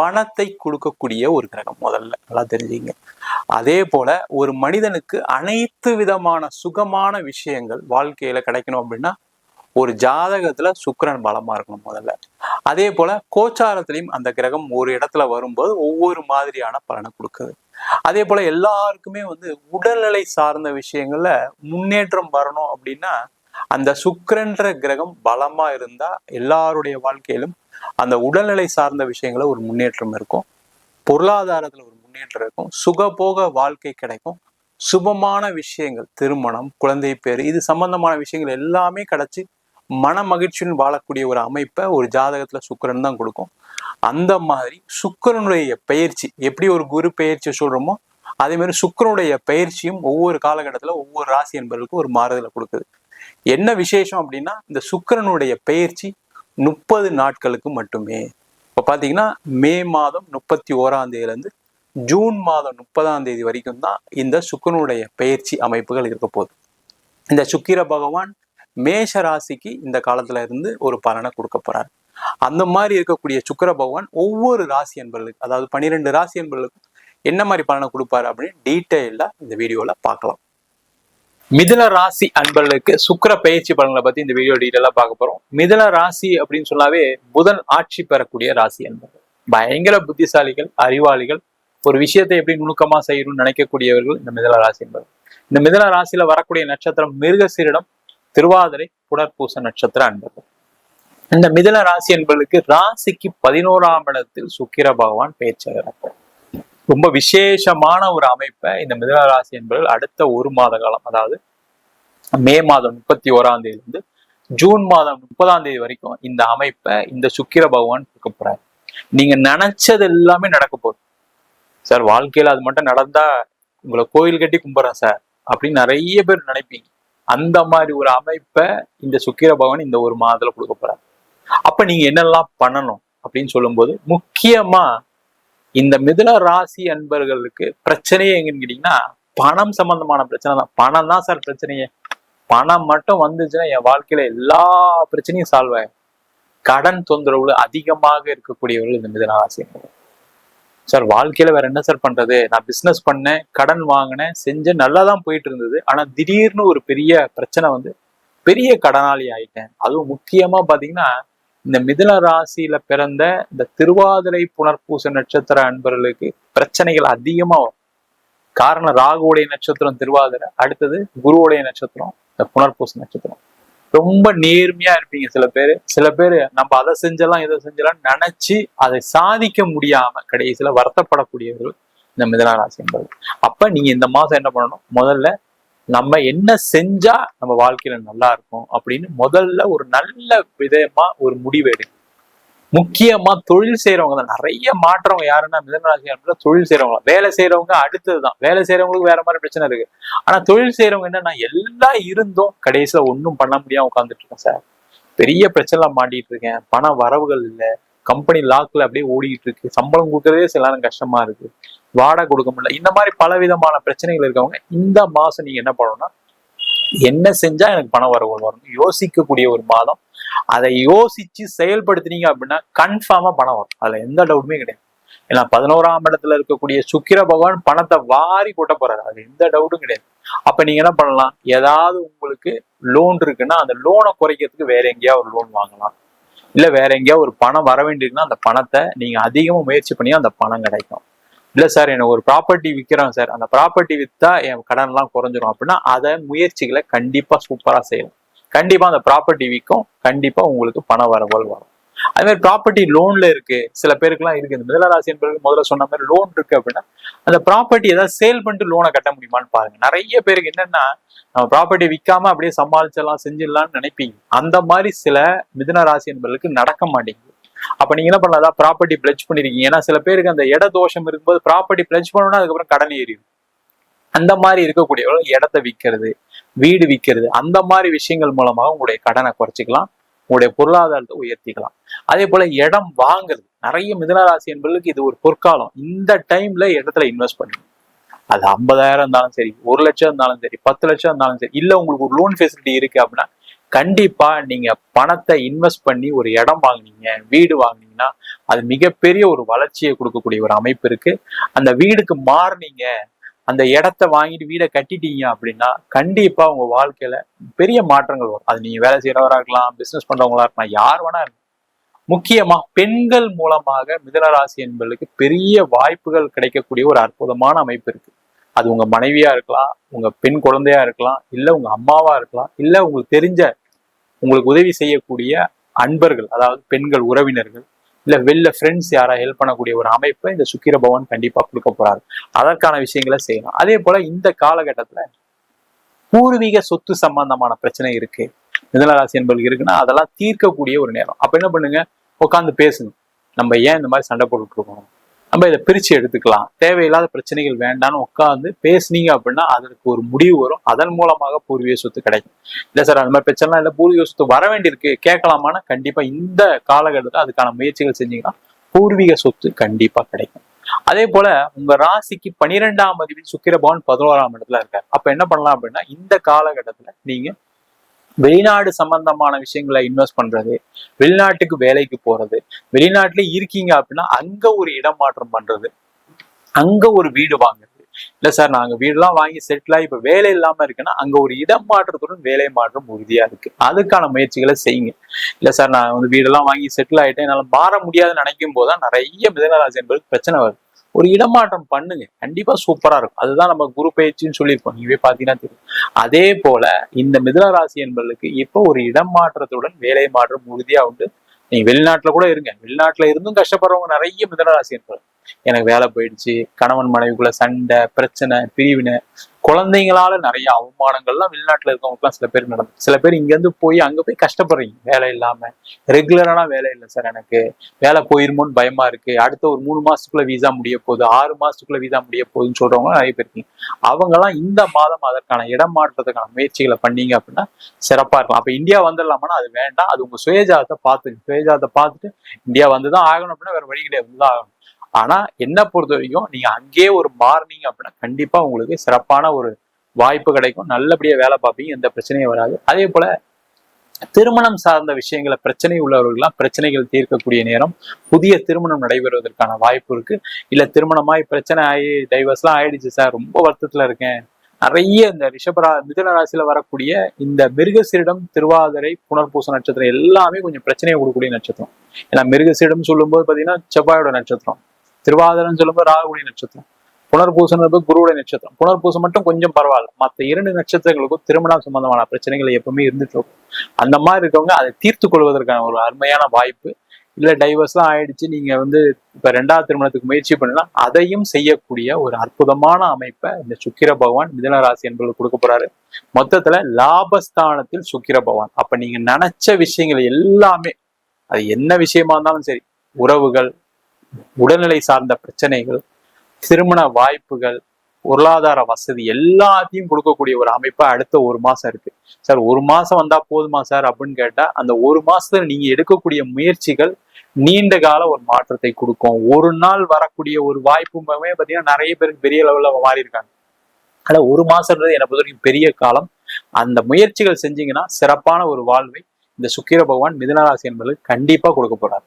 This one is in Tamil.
பணத்தை கொடுக்கக்கூடிய ஒரு கிரகம் முதல்ல. நல்லா தெரிஞ்சுங்க. அதே போல ஒரு மனிதனுக்கு அனைத்து விதமான சுகமான விஷயங்கள் வாழ்க்கையில கிடைக்கணும் அப்படின்னா ஒரு ஜாதகத்துல சுக்கரன் பலமா இருக்கணும் முதல்ல. அதே போல கோச்சாரத்திலையும் அந்த கிரகம் ஒரு இடத்துல வரும்போது ஒவ்வொரு மாதிரியான பலனை கொடுக்குது. அதே போல எல்லாருக்குமே வந்து உடல்நிலை சார்ந்த விஷயங்கள்ல முன்னேற்றம் வரணும் அப்படின்னா அந்த சுக்கரன்ற கிரகம் பலமா இருந்தா எல்லாருடைய வாழ்க்கையிலும் அந்த உடல்நிலை சார்ந்த விஷயங்கள ஒரு முன்னேற்றம் இருக்கும். பொருளாதாரத்துல ஒரு முன்னேற்றம் இருக்கும். சுகபோக வாழ்க்கை கிடைக்கும். சுபமான விஷயங்கள் திருமணம் குழந்தை பேர் இது சம்பந்தமான விஷயங்கள் எல்லாமே கிடைச்சி மன மகிழ்ச்சியுடன் வாழக்கூடிய ஒரு அமைப்பை ஒரு ஜாதகத்துல சுக்கிரன் தான் கொடுக்கும். அந்த மாதிரி சுக்கிரனுடைய பயிற்சி எப்படி ஒரு குரு பயிற்சி சொல்றோமோ அதே மாதிரி சுக்கிரனுடைய பயிற்சியும் ஒவ்வொரு காலகட்டத்துல ஒவ்வொரு ராசி என்பவர்களுக்கும் ஒரு மாறுதலை கொடுக்குது. என்ன விசேஷம் அப்படின்னா இந்த சுக்கிரனுடைய பயிற்சி முப்பது நாட்களுக்கு மட்டுமே. இப்போ பார்த்தீங்கன்னா மே மாதம் முப்பத்தி ஓராம் தேதியிலேருந்து ஜூன் மாதம் முப்பதாம் தேதி வரைக்கும் தான் இந்த சுக்கிரனுடைய பயிற்சி அமைப்புகள் இருக்க போகுது. இந்த சுக்கிர பகவான் மேஷ ராசிக்கு இந்த காலத்துல இருந்து ஒரு பலனை கொடுக்க போறாரு. அந்த மாதிரி இருக்கக்கூடிய சுக்கிர பகவான் ஒவ்வொரு ராசி என்பர்களுக்கு அதாவது பன்னிரெண்டு ராசி என்பர்களுக்கும் என்ன மாதிரி பலனை கொடுப்பாரு அப்படின்னு டீட்டெயிலாக இந்த வீடியோவில் பார்க்கலாம். மிதுன ராசி அன்பர்களுக்கு சுக்கிர பயிற்சி பலன்களை பத்தி இந்த வீடியோ டீட்டெயிலாக பார்க்க போறோம். மிதுன ராசி அப்படின்னு சொன்னாவே புதன் ஆட்சி பெறக்கூடிய ராசி அன்பர்கள். பயங்கர புத்திசாலிகள் அறிவாளிகள் ஒரு விஷயத்தை எப்படி நுணுக்கமா செய்யணும்னு நினைக்கக்கூடியவர்கள் இந்த மிதுன ராசி என்பது இந்த மிதுன ராசியில வரக்கூடிய நட்சத்திரம் மிருகசீரிடம் திருவாதிரை புனர்பூச நட்சத்திர அன்பர்கள். இந்த மிதுன ராசி என்பதற்கு ராசிக்கு பதினோராம் இடத்தில் சுக்கிர பகவான் பேச்சாகிறார் ரொம்ப விசேஷமான ஒரு அமைப்பை இந்த மிதுன ராசி என்பவர்கள் அடுத்த ஒரு மாத காலம் அதாவது மே மாதம் முப்பத்தி ஓராம் தேதியிலிருந்து ஜூன் மாதம் முப்பதாம் தேதி வரைக்கும் இந்த அமைப்பை இந்த சுக்கிர பகவான் கொடுக்க போறாரு. நீங்க நினைச்சது எல்லாமே நடக்க போகுது. சார் வாழ்க்கையில அது மட்டும் நடந்தா உங்களை கோயில் கட்டி கும்பிட்றேன் சார் அப்படின்னு நிறைய பேர் நினைப்பீங்க. அந்த மாதிரி ஒரு அமைப்பை இந்த சுக்கிர பகவான் இந்த ஒரு மாதத்துல கொடுக்க போறாரு. அப்ப நீங்க என்னெல்லாம் பண்ணணும் அப்படின்னு சொல்லும்போது முக்கியமா இந்த மிதுன ராசி அன்பர்களுக்கு பிரச்சனையே எங்கன்னு கேட்டீங்கன்னா பணம் சம்பந்தமான பிரச்சனை தான். பணம் தான் சார் பிரச்சனையே. பணம் மட்டும் வந்துச்சுன்னா என் வாழ்க்கையில எல்லா பிரச்சனையும் சால்வ் ஆகும் கடன் தொந்தரவு அதிகமாக இருக்கக்கூடியவர்கள் இந்த மிதுன ராசி சார் வாழ்க்கையில வேற என்ன சார் பண்றது? நான் பிசினஸ் பண்ணேன் கடன் வாங்கினேன் செஞ்சேன் நல்லா தான் போயிட்டு இருந்தது ஆனா திடீர்னு ஒரு பெரிய பிரச்சனை வந்து பெரிய கடனாளி ஆயிட்டேன். அதுவும் முக்கியமா பாத்தீங்கன்னா இந்த மிதுன ராசியில பிறந்த இந்த திருவாதிரை புனர்பூச நட்சத்திர அன்பர்களுக்கு பிரச்சனைகள் அதிகமா வரும். காரணம் ராகுவுடைய நட்சத்திரம் திருவாதிரை அடுத்தது குருவுடைய நட்சத்திரம் இந்த புனர்பூச நட்சத்திரம். ரொம்ப நேர்மையா இருப்பீங்க சில பேர். சில பேர் நம்ம அதை செஞ்சலாம் இதை செஞ்சலாம் நினைச்சு அதை சாதிக்க முடியாம கடைசியில வருத்தப்படக்கூடியவர்கள் இந்த மிதன ராசி என்பது அப்ப நீங்க இந்த மாசம் என்ன பண்ணணும்? முதல்ல நம்ம என்ன செஞ்சா நம்ம வாழ்க்கையில நல்லா இருக்கும் அப்படின்னு முதல்ல ஒரு நல்ல விதமா ஒரு முடிவு எடுங்க முக்கியமா தொழில் செய்யறவங்க தான். நிறைய மாற்றவங்க யாருன்னா மிதனராசி அப்படின்னா தொழில் செய்யறவங்க வேலை செய்யறவங்க அடுத்ததுதான் வேலை செய்யறவங்களுக்கு வேற மாதிரி பிரச்சனை இருக்கு. ஆனா தொழில் செய்யறவங்க என்னன்னா எல்லாம் இருந்தும் கடைசியில ஒன்றும் பண்ண முடியாம உட்காந்துட்டு இருக்கேன் சார். பெரிய பிரச்சனை மாட்டிட்டு இருக்கேன். பண வரவுகள் இல்லை. கம்பெனி லாக்ல அப்படியே ஓடிட்டு இருக்கு சம்பளம் கொடுக்கறதே சில நேரம் கஷ்டமா இருக்கு. வாடகை கொடுக்க முடியல. இந்த மாதிரி பல விதமான பிரச்சனைகள் இருக்கவங்க இந்த மாசம் நீங்க என்ன பண்ணணும்னா என்ன செஞ்சா எனக்கு பணம் வரவுகள் வரும் யோசிக்கக்கூடிய ஒரு மாதம். அதை யோசிச்சு செயல்படுத்தினீங்க அப்படின்னா கன்ஃபார்மா பணம் வரும். அதுல எந்த டவுட்டுமே கிடையாது. ஏன்னா பதினோராம் இடத்துல இருக்கக்கூடிய சுக்கிர பகவான் பணத்தை வாரி கொட்ட போறாரு. அது எந்த டவுட்டும் கிடையாது. அப்ப நீங்க என்ன பண்ணலாம்? ஏதாவது உங்களுக்கு லோன் இருக்குன்னா அந்த லோனை குறைக்கிறதுக்கு வேற எங்கேயாவது ஒரு லோன் வாங்கலாம். இல்ல வேற எங்கேயாவது ஒரு பணம் வர வேண்டியிருக்குன்னா அந்த பணத்தை நீங்க அதிகமாக முயற்சி பண்ணி அந்த பணம் கிடைக்கும். இல்ல சார் எனக்கு ஒரு ப்ராப்பர்ட்டி விற்கிறோம் சார். அந்த ப்ராப்பர்ட்டி வித்தா என் கடன் எல்லாம் குறைஞ்சிரும் அப்படின்னா அதை முயற்சிகளை கண்டிப்பா சூப்பரா செய்யலாம் கண்டிப்பா அந்த ப்ராப்பர்ட்டி விற்கும் கண்டிப்பா உங்களுக்கு பண வரவுகள் வரும். அதே மாதிரி ப்ராப்பர்ட்டி லோன்ல இருக்கு. சில பேருக்குலாம் இருக்கு. இந்த மிதனராசி என்பது முதல்ல சொன்ன மாதிரி லோன் இருக்கு அப்படின்னா அந்த ப்ராப்பர்ட்டி ஏதாவது சேல் பண்ணிட்டு லோனை கட்ட முடியுமான்னு பாருங்க. நிறைய பேருக்கு என்னன்னா நம்ம ப்ராப்பர்ட்டி விற்காம அப்படியே சமாளிச்சிடலாம் செஞ்சிடலாம்னு நினைப்பீங்க. அந்த மாதிரி சில மிதன ராசி என்பதற்கு நடக்க மாட்டேங்குது. அப்ப நீங்க என்ன பண்ணலாம்? அதான் ப்ராப்பர்ட்டி பிளட்ஜ் பண்ணிருக்கீங்க. ஏன்னா சில பேருக்கு அந்த இட தோஷம் இருக்கும்போது ப்ராப்பர்ட்டி பிளட்ஜ் பண்ணணும்னா அதுக்கப்புறம் கடன் ஏறிடும். அந்த மாதிரி இருக்கக்கூடியவர்கள் இடத்த விற்கிறது வீடு விற்கிறது அந்த மாதிரி விஷயங்கள் மூலமாக உங்களுடைய கடனை குறைச்சிக்கலாம். உங்களுடைய பொருளாதாரத்தை உயர்த்திக்கலாம். அதே போல இடம் வாங்குறது. நிறைய மிதனராசி என்பதுக்கு இது ஒரு பொற்காலம். இந்த டைம்ல இடத்துல இன்வெஸ்ட் பண்ணுங்க. அது ஐம்பதாயிரம் இருந்தாலும் சரி ஒரு லட்சம் இருந்தாலும் சரி பத்து லட்சம் இருந்தாலும் சரி இல்ல உங்களுக்கு ஒரு லோன் ஃபெசிலிட்டி இருக்கு அப்படின்னா கண்டிப்பா நீங்க பணத்தை இன்வெஸ்ட் பண்ணி ஒரு இடம் வாங்குனீங்க வீடு வாங்குனீங்கன்னா அது மிகப்பெரிய ஒரு வளர்ச்சியை கொடுக்கக்கூடிய ஒரு அமைப்பு இருக்கு. அந்த வீடுக்கு மாறுனீங்க அந்த இடத்த வாங்கிட்டு வீடை கட்டிட்டீங்க அப்படின்னா கண்டிப்பா உங்க வாழ்க்கையில பெரிய மாற்றங்கள் வரும். அது நீங்க வேலை செய்யறவரா இருக்கலாம் பிசினஸ் பண்றவங்களா இருக்கலாம் யார் வேணா இருக்கலாம். முக்கியமா பெண்கள் மூலமாக மிதனராசி என்பதற்கு பெரிய வாய்ப்புகள் கிடைக்கக்கூடிய ஒரு அற்புதமான அமைப்பு இருக்கு. அது உங்க மனைவியா இருக்கலாம் உங்க பெண் குழந்தையா இருக்கலாம் இல்ல உங்க அம்மாவா இருக்கலாம் இல்ல உங்களுக்கு தெரிஞ்ச உங்களுக்கு உதவி செய்யக்கூடிய அன்பர்கள் அதாவது பெண்கள் உறவினர்கள் இல்ல வெளில ஃப்ரெண்ட்ஸ் யாரா ஹெல்ப் பண்ணக்கூடிய ஒரு அமைப்பை இந்த சுக்கிர பவன் கண்டிப்பா கொடுக்க போறாரு. அதற்கான விஷயங்களை செய்யலாம் அதே போல இந்த காலகட்டத்துல பூர்வீக சொத்து சம்பந்தமான பிரச்சனை இருக்கு. மிதனராசி என்பது இருக்குன்னா அதெல்லாம் தீர்க்கக்கூடிய ஒரு நேரம். அப்ப என்ன பண்ணுங்க? உட்காந்து பேசுங்க நம்ம ஏன் இந்த மாதிரி சண்டை போட்டுட்டு இருக்கோம்? நம்ம இதை பிரிச்சு எடுத்துக்கலாம். தேவையில்லாத பிரச்சனைகள் வேண்டாம்னு உட்காந்து பேசுனீங்க அப்படின்னா அதற்கு ஒரு முடிவு வரும். அதன் மூலமாக பூர்வீக சொத்து கிடைக்கும். இல்ல சார் அந்த மாதிரி பிரச்சனை இல்ல. பூர்வீக சொத்து வர வேண்டியிருக்கு. கேட்கலாமான்னா கண்டிப்பா இந்த காலகட்டத்தில் அதுக்கான முயற்சிகள் செஞ்சீங்கன்னா பூர்வீக சொத்து கண்டிப்பா கிடைக்கும். அதே போல உங்க ராசிக்கு பனிரெண்டாம் அதிபதி சுக்கிரபவன் பதினோராம் இடத்துல இருக்காரு. அப்ப என்ன பண்ணலாம் அப்படின்னா இந்த காலகட்டத்துல நீங்க வெளிநாடு சம்பந்தமான விஷயங்களை இன்வெஸ்ட் பண்றது வெளிநாட்டுக்கு வேலைக்கு போறது வெளிநாட்டுல இருக்கீங்க அப்படின்னா அங்க ஒரு இடம் மாற்றம் பண்றது அங்க ஒரு வீடு வாங்குறது. இல்ல சார் நாங்க வீடுலாம் வாங்கி செட்டில் ஆகி இப்ப வேலை இல்லாம இருக்குன்னா அங்க ஒரு இடம் மாற்றத்துடன் வேலை மாற்றம் உறுதியா இருக்கு. அதுக்கான முயற்சிகளை செய்யுங்க. இல்ல சார் நான் வந்து வீடெல்லாம் வாங்கி செட்டில் ஆயிட்டேன் என்னால மாற முடியாதுன்னு நினைக்கும் போதுதான் நிறைய மிதனராசி என்பது பிரச்சனை வருது. ஒரு இடமாற்றம் பண்ணுங்க. கண்டிப்பா சூப்பரா இருக்கும். அதுதான் நம்ம குரு பயிற்சின்னு சொல்லியிருக்கோம். நீவே பாத்தீங்கன்னா தெரியும். அதே போல இந்த மிதுன ராசி என்பதற்கு இப்போ ஒரு இடம் மாற்றத்துடன் வேலை மாற்றம் உறுதியா உண்டு. நீங்க வெளிநாட்டுல கூட இருங்க. வெளிநாட்டுல இருந்தும் கஷ்டப்படுறவங்க நிறைய மிதன ராசி என்பது எனக்கு வேலை போயிடுச்சு. கணவன் மனைவிக்குள்ள சண்டை பிரச்சனை பிரிவினை குழந்தைங்களால நிறைய அவமானங்கள்லாம் வெளிநாட்டுல இருக்கவங்களுக்குலாம் சில பேர் நடந்து சில பேர் இங்கேருந்து போய் அங்கே போய் கஷ்டப்படுறீங்க. வேலை இல்லாம. ரெகுலரான வேலை இல்லை சார் எனக்கு. வேலை போயிருமோன்னு பயமா இருக்கு. அடுத்த ஒரு மூணு மாசத்துக்குள்ள வீசா முடிய போகுது. ஆறு மாசத்துக்குள்ள வீசா முடிய போகுதுன்னு சொல்றவங்க நிறைய பேர் இருக்கீங்க. அவங்கெல்லாம் இந்த மாதம் அதற்கான இடம் மாற்றத்துக்கான முயற்சிகளை பண்ணீங்க அப்படின்னா சிறப்பா இருக்கும். அப்ப இந்தியா வந்துடலாமான்னா அது வேண்டாம். அது உங்க சுயஜாதத்தை பார்த்துங்க சுயஜாதத்தை பார்த்துட்டு இந்தியா வந்து தான் ஆகணும் அப்படின்னா வேற வழி கிடையாது. ஆகணும். ஆனா என்ன பொறுத்த வரைக்கும் நீங்க அங்கேயே ஒரு மார்னிங் அப்படின்னா கண்டிப்பா உங்களுக்கு சிறப்பான ஒரு வாய்ப்பு கிடைக்கும். நல்லபடியா வேலை பார்ப்பீங்க எந்த பிரச்சனையும் வராது. அதே போல திருமணம் சார்ந்த விஷயங்களை பிரச்சனை உள்ளவர்கள்லாம் பிரச்சனைகள் தீர்க்கக்கூடிய நேரம் புதிய திருமணம் நடைபெறுவதற்கான வாய்ப்பு இருக்கு. இல்ல திருமணமாய் பிரச்சனை ஆகி டைவர்ஸ்லாம் ஆயிடுச்சு சார் ரொம்ப வருத்தத்துல இருக்கேன். நிறைய இந்த ரிஷபரா மிதுன ராசியில வரக்கூடிய இந்த மிருகசீரிடம் திருவாதிரை புனர்பூச நட்சத்திரம் எல்லாமே கொஞ்சம் பிரச்சனையை கொடுக்கக்கூடிய நட்சத்திரம். ஏன்னா மிருகசீரிடம் சொல்லும்போது பாத்தீங்கன்னா செவ்வாயோட நட்சத்திரம். திருவாதிரன்னு சொல்லும்போது ராகுடைய நட்சத்திரம் புனர்பூசம் குருவுடைய நட்சத்திரம். புனர்பூசம் மட்டும் கொஞ்சம் பரவாயில்ல. மற்ற இரண்டு நட்சத்திரங்களுக்கும் திருமணம் சம்பந்தமான பிரச்சனைகள் எப்பவுமே இருந்துட்டு இருக்கும். அந்த மாதிரி இருக்கவங்க அதை தீர்த்து கொள்வதற்கான ஒரு அருமையான வாய்ப்பு. இல்ல டைவர்ஸ்லாம் ஆயிடுச்சு நீங்க வந்து இப்ப ரெண்டாவது திருமணத்துக்கு முயற்சி பண்ணலாம் அதையும் செய்யக்கூடிய ஒரு அற்புதமான அமைப்பை இந்த சுக்கிர பகவான் மிதன ராசி என்பது கொடுக்க போறாரு. மொத்தத்துல லாபஸ்தானத்தில் சுக்கிர பகவான். அப்ப நீங்க நினைச்ச விஷயங்கள் எல்லாமே அது என்ன விஷயமா இருந்தாலும் சரி உறவுகள் உடல்நிலை சார்ந்த பிரச்சனைகள் திருமண வாய்ப்புகள் பொருளாதார வசதி எல்லாத்தையும் கொடுக்கக்கூடிய ஒரு அமைப்பா அடுத்த ஒரு மாசம் இருக்கு. சார் ஒரு மாசம் வந்தா போதுமா சார் அப்படின்னு கேட்டா அந்த ஒரு மாசத்துல நீங்க எடுக்கக்கூடிய முயற்சிகள் நீண்ட கால ஒரு மாற்றத்தை கொடுக்கும். ஒரு நாள் வரக்கூடிய ஒரு வாய்ப்புமே பாத்தீங்கன்னா நிறைய பேருக்கு பெரிய லெவல்ல மாறி இருக்காங்க. ஆனா ஒரு மாசம்ன்றது என்னை பொறுத்த வரைக்கும் பெரிய காலம். அந்த முயற்சிகள் செஞ்சீங்கன்னா சிறப்பான ஒரு வாழ்வை இந்த சுக்கிர பகவான் மிதனராசி என்பது கண்டிப்பா கொடுக்க போறாரு.